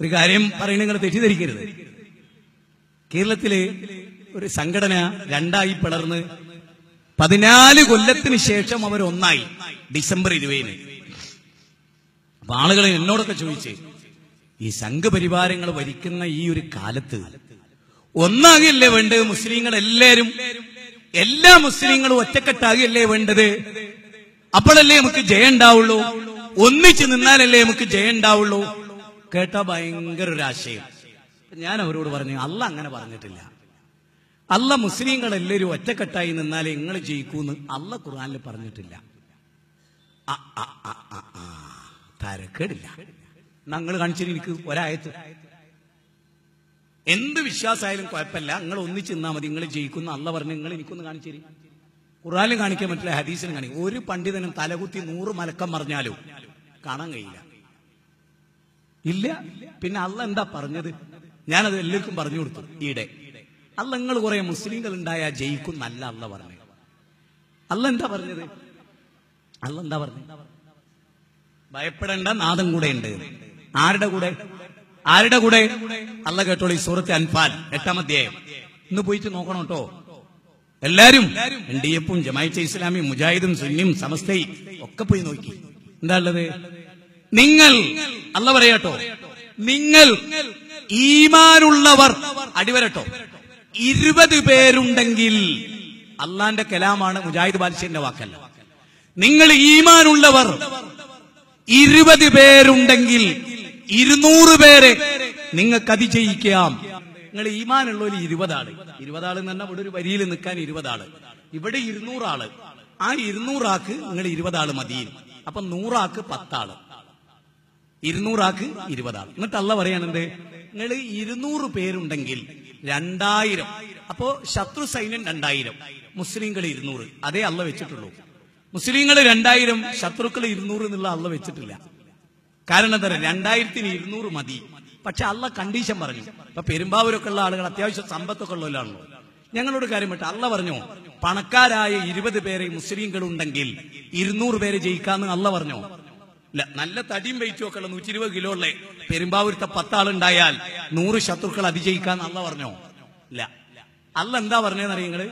ഒരു കാര്യം പറയുന്നത് നിങ്ങൾ തെറ്റിദ്ധരിക്കരുത്. കേരളത്തിലെ ഒരു സംഘടന രണ്ടായി പിളർന്ന് പതിനാല് കൊല്ലത്തിന് ശേഷം അവർ ഒന്നായി ഡിസംബർ ഇരുപതിന്. അപ്പൊ ആളുകൾ എന്നോടൊക്കെ ചോദിച്ച് ഈ സംഘപരിവാരങ്ങൾ വരിക്കുന്ന ഈ ഒരു കാലത്ത് ഒന്നാകല്ലേ വേണ്ടത്? മുസ്ലിങ്ങൾ എല്ലാവരും എല്ലാ മുസ്ലിങ്ങളും ഒറ്റക്കെട്ടാകല്ലേ വേണ്ടത്? അപ്പോഴല്ലേ നമുക്ക് ജയം ഉണ്ടാവുള്ളൂ ഒന്നിച്ചു നിന്നാലല്ലേ നമുക്ക് ജയം ഉണ്ടാവുള്ളൂ കേട്ടാ ഭയങ്കര ഒരു ആശയം ഞാൻ അവരോട് പറഞ്ഞു അല്ല അങ്ങനെ പറഞ്ഞിട്ടില്ല. അല്ല മുസ്ലിങ്ങൾ എല്ലാവരും ഒറ്റക്കെട്ടായി നിന്നാലേ നിങ്ങൾ ജയിക്കൂന്ന് അല്ല ഖുർആാനിൽ പറഞ്ഞിട്ടില്ല. തരക്കേടില്ല. ഞങ്ങൾ കാണിച്ചിട്ട് എനിക്ക് ഒരായത്ത്. എന്ത് വിശ്വാസമായാലും കുഴപ്പമില്ല. നിങ്ങൾ ഒന്നിച്ച് നിന്നാൽ മതി. നിങ്ങൾ ജയിക്കുന്ന അല്ല പറഞ്ഞു നിങ്ങൾ എനിക്കൊന്ന് കാണിച്ചേരി. ഖുറാനും കാണിക്കാൻ പറ്റില്ല ഹദീസിനും കാണിക്കും. ഒരു പണ്ഡിതനും തലകുത്തി നൂറ് മലക്കം പറഞ്ഞാലും കാണാൻ കഴിയില്ല. ഇല്ല. പിന്നെ അല്ല എന്താ പറഞ്ഞത്? ഞാനത് എല്ലാവർക്കും പറഞ്ഞു കൊടുത്തു. ഈടെ അല്ല നിങ്ങൾ കുറെ മുസ്ലിങ്ങൾ ഉണ്ടായ ജയിക്കും നല്ല അല്ല പറഞ്ഞു. അല്ല എന്താ പറഞ്ഞത്? അല്ല എന്താ പറഞ്ഞത് ഭയപ്പെടേണ്ട നാദം കൂടെ ഉണ്ട്. ആരുടെ കൂടെ? ആരുടെ കൂടെ? അല്ല കേട്ടോളൂ ഈ സൂറത്ത് അൻഫാൽ എട്ടാം അധ്യായം. ഇന്ന് പോയിട്ട് നോക്കണം കേട്ടോ. എല്ലാരും എൻ ഡി എഫും ജമായിച്ച ഇസ്ലാമിയും മുജാഹിദും സുന്നിയും സമസ്തയും ഒക്കെ പോയി നോക്കി. എന്താ ഉള്ളത്? നിങ്ങൾ അല്ല പറയാട്ടോ നിങ്ങൾ ഈമാനുള്ളവർ അടിവരട്ടോ. ഇരുപത് പേരുണ്ടെങ്കിൽ അള്ളാന്റെ കലാമാണ് മുജാഹിദ് ബാദ്ഷന്റെ വാക്കല്ല. നിങ്ങൾ ഈമാനുള്ളവർ ഇരുപത് പേരുണ്ടെങ്കിൽ ഇരുന്നൂറ് പേരെ നിങ്ങൾക്ക് അതിജയിക്കാം നിങ്ങൾ ഈമാനുള്ളവർ ഇരുപതാൾ. ഇരുപതാൾ എന്ന് പറഞ്ഞാൽ ഇവിടെ ഒരു വരിയിൽ നിൽക്കാൻ ഇരുപതാൾ. ഇവിടെ ഇരുന്നൂറാൾ. ആ ഇരുന്നൂറാക്ക് നിങ്ങൾ ഇരുപതാൾ മതി അപ്പൊ നൂറാക്ക് പത്താൾ. ഇരുന്നൂറാക്ക് ഇരുപതാണ്. എന്നിട്ട് അല്ല പറയാണെന്ത് നിങ്ങൾ ഇരുന്നൂറ് പേരുണ്ടെങ്കിൽ രണ്ടായിരം. അപ്പോ ശത്രു സൈന്യം രണ്ടായിരം മുസ്ലിങ്ങൾ ഇരുന്നൂറ്. അതേ അല്ല വെച്ചിട്ടുള്ളൂ. മുസ്ലിങ്ങൾ രണ്ടായിരം ശത്രുക്കൾ ഇരുന്നൂറ് എന്നുള്ള അല്ല വെച്ചിട്ടില്ല. കാരണം എന്താ പറയുക രണ്ടായിരത്തിന് ഇരുന്നൂറ് മതി. പക്ഷെ അല്ല കണ്ടീഷൻ പറഞ്ഞു. ഇപ്പൊ പെരുമ്പാവൂരൊക്കെ ഉള്ള ആളുകൾ അത്യാവശ്യം സമ്പത്തൊക്കെ ഉള്ളവരാണല്ലോ. ഞങ്ങളോട് കാര്യം പറ്റ അല്ല പറഞ്ഞു പണക്കാരായ ഇരുപത് പേരെ മുസ്ലിങ്ങൾ ഉണ്ടെങ്കിൽ ഇരുന്നൂറ് പേരെ ജയിക്കാന്ന് അല്ല പറഞ്ഞോ. ഇല്ല നല്ല തടിയും വെയിറ്റും ഒക്കെ ഉള്ള നൂറ്റി ഇരുപത് കിലോ ഉള്ള പെരുമ്പാവൂരത്തെ പത്താളുണ്ടായാൽ നൂറ് ശത്രുക്കൾ അതിജയിക്കാന്ന് അല്ല പറഞ്ഞോ? ഇല്ല. അല്ല എന്താ പറഞ്ഞതെന്ന് അറിയങ്ങൾ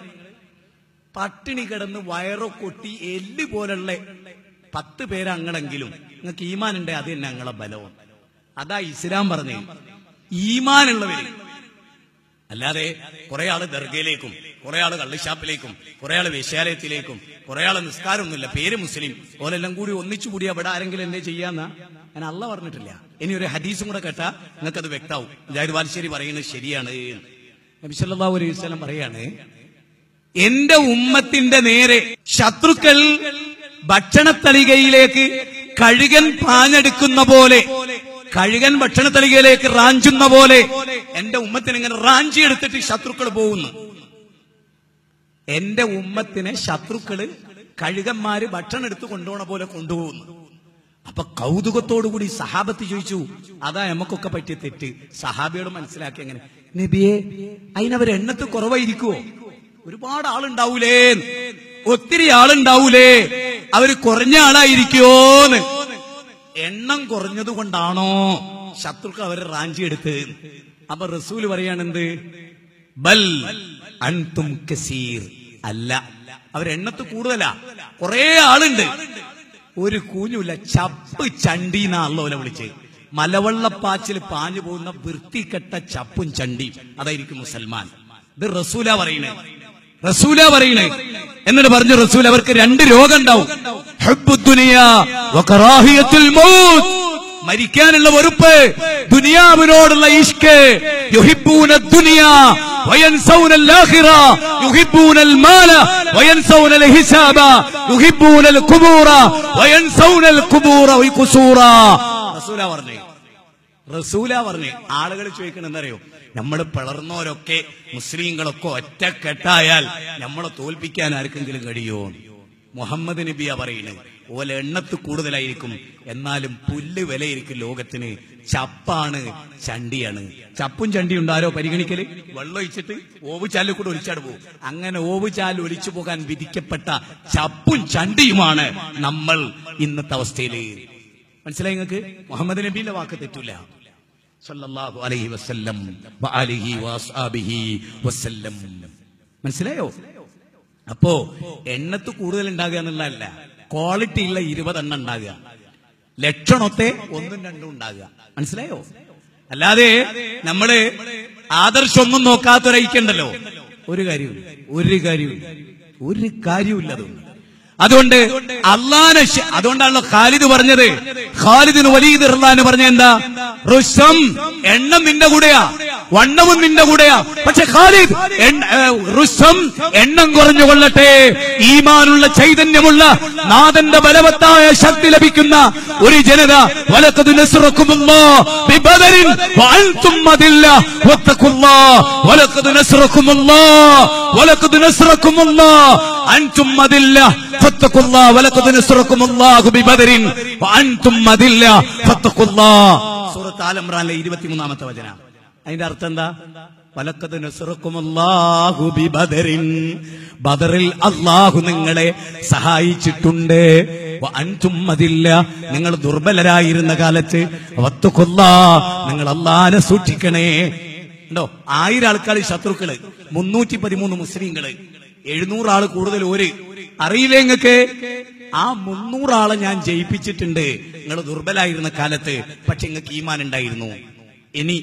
പട്ടിണി കിടന്ന് വയറോ കൊട്ടി എല്ല് പോലുള്ള പത്ത് പേരങ്ങളെങ്കിലും നിങ്ങൾക്ക് ഈമാനുണ്ടെ അത് തന്നെ ഞങ്ങളെ ബലവും. അതാ ഇസ്ലാം പറഞ്ഞു. ഈമാനുള്ളവര് അല്ലാതെ കുറെ ആൾ ദർഗയിലേക്കും കുറെ ആൾ കള്ളിഷാപ്പിലേക്കും കുറെ ആൾ വേശ്യാലയത്തിലേക്കും കുറെ ആൾ നിസ്കാരമൊന്നുമില്ല. പേര് മുസ്ലിം. ഓലെല്ലാം കൂടി ഒന്നിച്ചു കൂടി അവിടെ ആരെങ്കിലും എന്നെ ചെയ്യാന്ന? ഞാൻ അല്ല പറഞ്ഞിട്ടില്ല. ഇനി ഒരു ഹദീസും കൂടെ കേട്ടാ നിങ്ങൾക്കത് വ്യക്താവും ജാഹിദ് ബാലുശ്ശേരി പറയുന്നത് ശരിയാണ്. നബിസല്ലാ അലൈഹി വസല്ലം പറയാണ് എന്റെ ഉമ്മത്തിന്റെ നേരെ ശത്രുക്കൾ ഭക്ഷണത്തളികയിലേക്ക് കഴുകൻ പാഞ്ഞെടുക്കുന്ന പോലെ കഴുകൻ ഭക്ഷണത്തളികയിലേക്ക് റാഞ്ചുന്ന പോലെ എന്റെ ഉമ്മത്തിന് ഇങ്ങനെ റാഞ്ചി എടുത്തിട്ട് ശത്രുക്കൾ പോകുന്നു. എന്റെ ഉമ്മത്തിനെ ശത്രുക്കൾ കഴുകന്മാര് ഭക്ഷണം എടുത്ത് കൊണ്ടുപോണ പോലെ കൊണ്ടുപോകുന്നു. അപ്പൊ കൗതുകത്തോടുകൂടി സഹാബത്ത് ചോദിച്ചു അതാ നമുക്കൊക്കെ പറ്റിയ തെറ്റ്. സഹാബിയോട് മനസ്സിലാക്കി അങ്ങനെ നബിയെ അതിനവർ എണ്ണത്ത് കുറവായിരിക്കുവോ? ഒരുപാട് ആളുണ്ടാവൂലേ ഒത്തിരി ആളുണ്ടാവൂലേ? അവർ കുറഞ്ഞ ആളായിരിക്കോന്ന് എണ്ണം കുറഞ്ഞതുകൊണ്ടാണോ ശത്രുക്കൾ അവരെ റാഞ്ചി എടുത്ത്. അപ്പൊ റസൂൽ പറയാണെന്ത് ബൽ അൻതും കസീർ. അല്ല അവരെണ്ണത്ത് കൂടുതലാ. കുറെ ആളുണ്ട്. ഒരു കൂഞ്ഞുമില്ല ചപ്പ് ചണ്ടി എന്നാണല്ലോ അവനെ വിളിച്ച്. മലവെള്ളപ്പാച്ചിൽ പാഞ്ഞു പോകുന്ന വൃത്തിക്കെട്ട ചപ്പും ചണ്ടി. അതായിരിക്കും മുസൽമാൻ. ഇത് റസൂല പറയണേ. റസൂല പറയണേ. എന്നിട്ട് പറഞ്ഞു റസൂൽ അവർക്ക് രണ്ട് രോഗം ഉണ്ടാവും. മരിക്കാനുള്ള വെറുപ്പ് ദുനിയാവിനോടുള്ള ഇഷ്ക് المال റസൂല പറഞ്ഞു. റസൂല പറഞ്ഞു. ആളുകൾ ചോദിക്കണെന്നറിയോ നമ്മൾ പിളർന്നവരൊക്കെ മുസ്ലിങ്ങളൊക്കെ ഒറ്റക്കെട്ടായാൽ നമ്മളെ തോൽപ്പിക്കാൻ ആർക്കെങ്കിലും കഴിയുമോ? മുഹമ്മദ് നബിയ പറയുന്നത് ഓല എണ്ണത്ത് കൂടുതലായിരിക്കും. എന്നാലും പുല്ല് വിലയിരിക്കും ലോകത്തിന്. ചപ്പാണ് ചണ്ടിയാണ്. ചപ്പും ചണ്ടിയും ഉണ്ടാരോ പരിഗണിക്കൽ? വെള്ളം ഒഴിച്ചിട്ട് ഓവുചാലിൽ കൂടെ ഒലിച്ചാട് പോകും അങ്ങനെ ഓവുചാൽ ഒലിച്ചു പോകാൻ വിധിക്കപ്പെട്ട ചപ്പും ചണ്ടിയുമാണ് നമ്മൾ ഇന്നത്തെ അവസ്ഥയിൽ മനസ്സിലായി നിങ്ങൾക്ക്? മുഹമ്മദ് നബിയുടെ വാക്ക് തെറ്റൂല. സല്ലല്ലാഹു അലൈഹി വസല്ലം വഅലിഹി വസല്ലം. മനസ്സിലായോ? അപ്പോ എണ്ണത്ത് കൂടുതൽ ഉണ്ടാകുക എന്നുള്ളതല്ല ക്വാളിറ്റി ഉള്ള ഇരുപതെണ്ണം ഉണ്ടാകുക. ലക്ഷണത്തെ ഒന്നും രണ്ടും ഉണ്ടാകുക. മനസ്സിലായോ? അല്ലാതെ നമ്മൾ ആദർശമൊന്നും നോക്കാത്തൊരയിക്കണ്ടല്ലോ ഒരു കാര്യവും ഒരു കാര്യവും ഒരു കാര്യമില്ല അതുകൊണ്ട് അതുകൊണ്ട് അള്ളാനെ അതുകൊണ്ടാണല്ലോ ഖാലിദ് പറഞ്ഞത്. ഖാലിദിന് വലിയ പറഞ്ഞ എന്താ? എണ്ണം നിന്റെ കൂടെയാ. വണ്ണവും നിന്റെ കൂടെയാ. പക്ഷെ ഖാലിദ് റുസം എണ്ണം കുറഞ്ഞു കൊള്ളട്ടെ. ഈമാനുള്ള ചൈതന്യമുള്ള നാഥന്റെ ബലവത്തായ ശക്തി ലഭിക്കുന്ന ഒരു ജനത വലക്കത് ബിബദരിൻ അൻതും ബിബദരിൻ. 23ാമത്തെ വചനം. അതിന്റെ അർത്ഥം എന്താ? വലഖദ് നസ്റക്കുമുല്ലാഹു ബിബദരിൻ. ബദറിൽ അല്ലാഹു നിങ്ങളെ സഹായിച്ചിട്ടുണ്ട്. അൻതും മദില്ല നിങ്ങൾ ദുർബലരായിരുന്ന കാലത്ത് വത്തഖുല്ലാ നിങ്ങൾ അള്ളാനെ സൂക്ഷിക്കണേ. ഉണ്ടോ? ആയിരം ആൾക്കാർ ശത്രുക്കൾ മുന്നൂറ്റി പതിമൂന്ന് മുസ്ലിങ്ങൾ എഴുന്നൂറ് ആൾ കൂടുതൽ ഒരു അറിയില്ലേ നിങ്ങക്ക് ആ മുന്നൂറാളെ ഞാൻ ജയിപ്പിച്ചിട്ടുണ്ട്. നിങ്ങൾ ദുർബലായിരുന്ന കാലത്ത് പക്ഷെ നിങ്ങൾക്ക് ഈമാൻ ഉണ്ടായിരുന്നു. ഇനി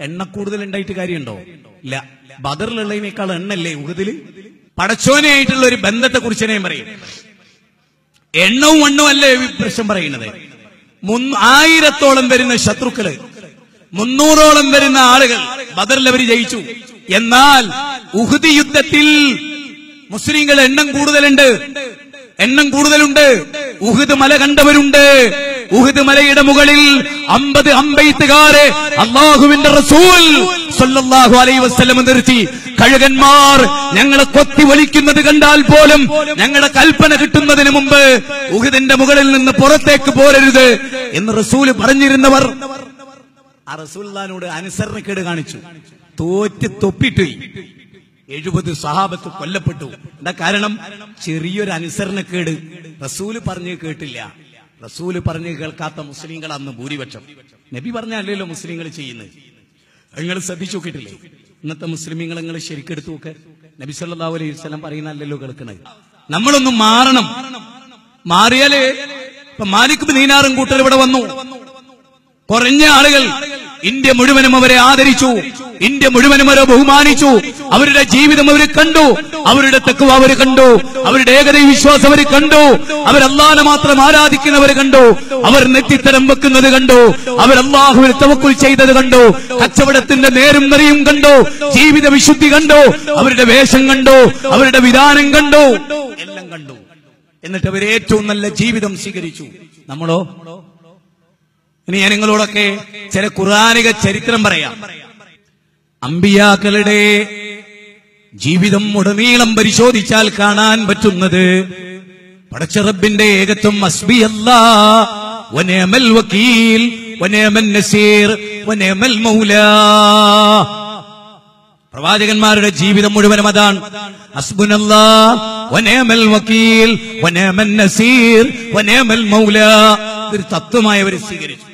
എണ്ണ കൂടുതൽ ഉണ്ടായിട്ട് കാര്യമുണ്ടോ? ഇല്ല. ബദറിലുള്ളതിനേക്കാൾ എണ്ണല്ലേ ഉഹദിൽ പടച്ചോനെയായിട്ടുള്ള ഒരു ബന്ധത്തെ കുറിച്ച് ഞാൻ പറയും. എണ്ണവും എണ്ണവും അല്ലേ പ്രശ്നം പറയുന്നത്? ആയിരത്തോളം വരുന്ന ശത്രുക്കൾ മുന്നൂറോളം വരുന്ന ആളുകൾ ബദറിൽ അവർ ജയിച്ചു. എന്നാൽ ഉഹുദി യുദ്ധത്തിൽ മുസ്ലിങ്ങൾ എണ്ണം കൂടുതലുണ്ട്. എണ്ണം കൂടുതലുണ്ട്. ഉഹുദ് മല കണ്ടവരുണ്ട്. ഉഹുദ് മലയുടെ മുകളിൽ അമ്പത് അമ്പെയ്ത്തുകാരെ അള്ളാഹുവിന്റെ റസൂൽ സല്ലല്ലാഹു അലൈ വസല്ലം നിർത്തി. കഴുകന്മാർ ഞങ്ങളെ കൊത്തി വലിക്കുന്നത് കണ്ടാൽ പോലും ഞങ്ങളുടെ കൽപ്പന കിട്ടുന്നതിന് മുമ്പ് ഉഹുദിന്റെ മുകളിൽ നിന്ന് പുറത്തേക്ക് പോരരുത് എന്ന് റസൂൽ പറഞ്ഞിരുന്നവർ. ആ റസൂല്ലാനോട് അനുസരണക്കേട് കാണിച്ചു. തോറ്റ് തൊപ്പിട്ട് എഴുപത് സഹാബത്ത് കൊല്ലപ്പെട്ടു. എന്താ കാരണം? ചെറിയൊരു അനുസരണക്കേട്. റസൂൽ പറഞ്ഞു കേട്ടില്ല. റസൂൽ പറഞ്ഞു കേൾക്കാത്ത മുസ്ലിങ്ങൾ അന്ന് ഭൂരിപക്ഷം. നബി പറഞ്ഞല്ലോ മുസ്ലിങ്ങൾ ചെയ്യുന്നത്. നിങ്ങൾ ശ്രദ്ധിച്ചു നോക്കിയിട്ടില്ലേ? ഇന്നത്തെ മുസ്ലിമീങ്ങൾ നിങ്ങൾ ശരിക്കെടുത്തു നോക്ക്. നബി സല്ലാ അലൈഹി വസല്ലം പറയുന്നല്ലോ കേൾക്കണത് നമ്മളൊന്നും മാറണം. മാറിയാൽ ഇപ്പൊ മാലിക്കും നീനാറും കൂട്ടർ ഇവിടെ വന്നു. കുറഞ്ഞ ആളുകൾ ഇന്ത്യ മുഴുവനും അവരെ ആദരിച്ചു. ഇന്ത്യ മുഴുവനും അവരെ ബഹുമാനിച്ചു. അവരുടെ ജീവിതം അവർ കണ്ടു. അവരുടെ തെക്കുവ അവർ കണ്ടു. അവരുടെ ഏകദൈവ വിശ്വാസം അവർ കണ്ടു. അവരല്ലാതെ മാത്രം ആരാധിക്കുന്നവർ കണ്ടു. അവർ നെറ്റിത്തരം വെക്കുന്നത് കണ്ടു. അവർ അള്ളാഹുവിൽ തവക്കുൽ ചെയ്തത് കണ്ടു. കച്ചവടത്തിന്റെ നേരും നെറിയും കണ്ടു. ജീവിത വിശുദ്ധി കണ്ടു. അവരുടെ വേഷം കണ്ടു. അവരുടെ വിധാനം കണ്ടു. എല്ലാം കണ്ടു. എന്നിട്ട് അവർ ഏറ്റവും നല്ല ജീവിതം സ്വീകരിച്ചു. നമ്മളോ? ഇനി ഞാൻ നിങ്ങളോടൊക്കെ ചില ഖുറാനിക ചരിത്രം പറയാം. അമ്പിയാക്കളുടെ ജീവിതം ഉടനീളം പരിശോധിച്ചാൽ കാണാൻ പറ്റുന്നത് പടച്ചറബിന്റെ ഏകത്വം അസ്ബിയല്ല വനേമൽ വക്കീൽ വനേമൽ നസീർ വനേമൽ മൗല. പ്രവാചകന്മാരുടെ ജീവിതം മുഴുവനും അതാണ്. അസ്ബുനല്ലാ വനേമൽ വക്കീൽ വനേമൻ നസീർ വനേമൽ മൗല. ഒരു തത്വമായി സ്വീകരിച്ചു